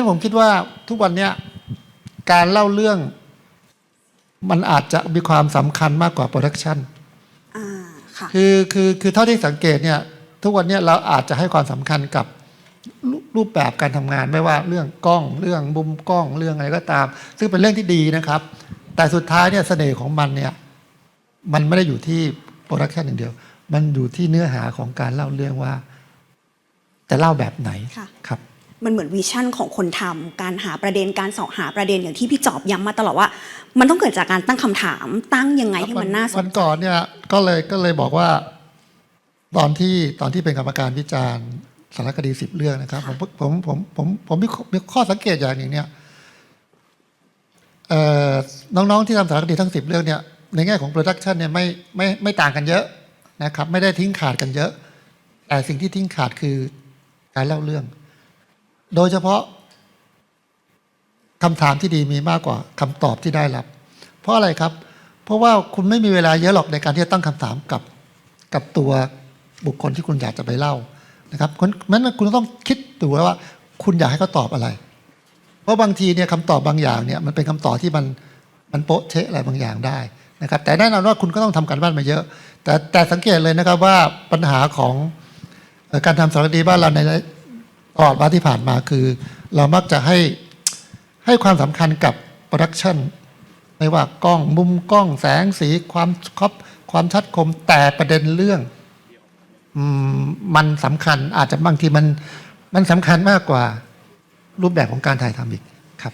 นั้นผมคิดว่าทุกวันเนี้ยการเล่าเรื่องมันอาจจะมีความสำคัญมากกว่าโปรดักชันอ่าค่ะคือคือคือเท่าที่สังเกตเนี่ยทุกวันเนี้ยเราอาจจะให้ความสำคัญกับรูรูปแบบการทำงานไม่ว่าเรื่องกล้องเรื่องมุมกล้องเรื่องอะไรก็ตาม ซึ่งเป็นเรื่องที่ดีนะครับ แต่สุดท้ายเนี่ยเสน่ห์ของมันเนี่ยมันไม่ได้อยู่ที่โปรดักชันอย่างเดียว มันอยู่ที่เนื้อหาของการเล่าเรื่องว่า จะเล่าแบบไหนค่ะครับ มันเหมือนวิชั่นของคนทำการหาประเด็นการเสาะหาประเด็นอย่างที่พี่จอบย้ำมาตลอดว่า มันต้องเกิดจากการตั้งคำถาม ตั้งยังไงให้มันน่าสวันนก่อนเนี่ยก็เลยก็เลยบอกว่า ตอนที่ตอนที่เป็นกรรมการวิจารณ์สารคดีสิบเรื่องนะครับ ผมผมผมผมผมมีมีข้อสังเกตอย่างหนึ่งเนี่ยเอ่อน้องๆที่ทำสารคดีทั้งสิบเรื่องเนี่ยในแง่ของโปรดักชันเนี่ยไม่ไม่ไม่ต่างกันเยอะนะครับ ไม่ได้ทิ้งขาดกันเยอะแต่สิ่งที่ทิ้งขาดคือการเล่าเรื่อง โดยเฉพาะคำถามที่ดีมีมากกว่าคำตอบที่ได้รับ เพราะอะไรครับ เพราะว่าคุณไม่มีเวลาเยอะหรอกในการที่จะตั้งคำถามกับกับตัวบุคคลที่คุณอยากจะไปเล่านะครับเพราะฉะนั้นคุณต้องคิดดูว่า คุณอยากให้เขาตอบอะไร เพราะบางทีเนี่ยคำตอบบางอย่างเนี่ยมันเป็นคำตอบที่มันมันโป๊ะเชะอะไรบางอย่างได้นะครับแต่แน่นอนว่าคุณก็ต้องทำการบ้านมาเยอะ แต่แต่สังเกตเลยนะครับว่าปัญหาของการทำสารคดีบ้านเราใน ตลอดมาที่ผ่านมาคือ เรามักจะให้ให้ความสำคัญกับโปรดักชันไม่ว่ากล้องมุมกล้องแสงสีความครอบความชัดคมแต่ประเด็นเรื่องอืมมันสำคัญอาจจะบางทีมันมันสำคัญมากกว่ารูปแบบของการถ่ายทำอีกครับ